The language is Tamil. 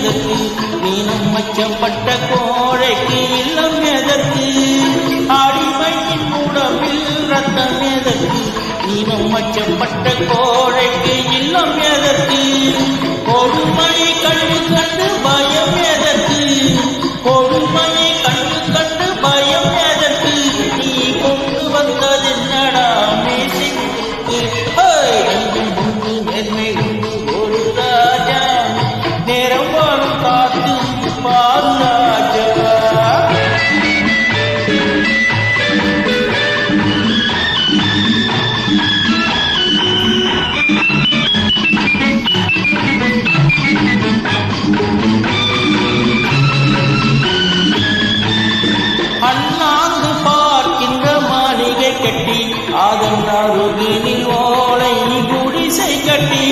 எதற்கு வீணம் மச்சப்பட்ட கோழைக்கு இல்லம் எதற்கு அடிமையின் உடம்பில் ரத்தம் எதற்கு வீணம் மச்சப்பட்ட கோழைக்கு இல்லம் எதற்கு கொடுமை கண்டு கண்டு பயம் எதற்கு கொடுமை கண்டு கண்டு பயம் எதற்கு நீ கொண்டு வந்தது நடா அதன் அருகினில் ஓலை குடிசை கட்டி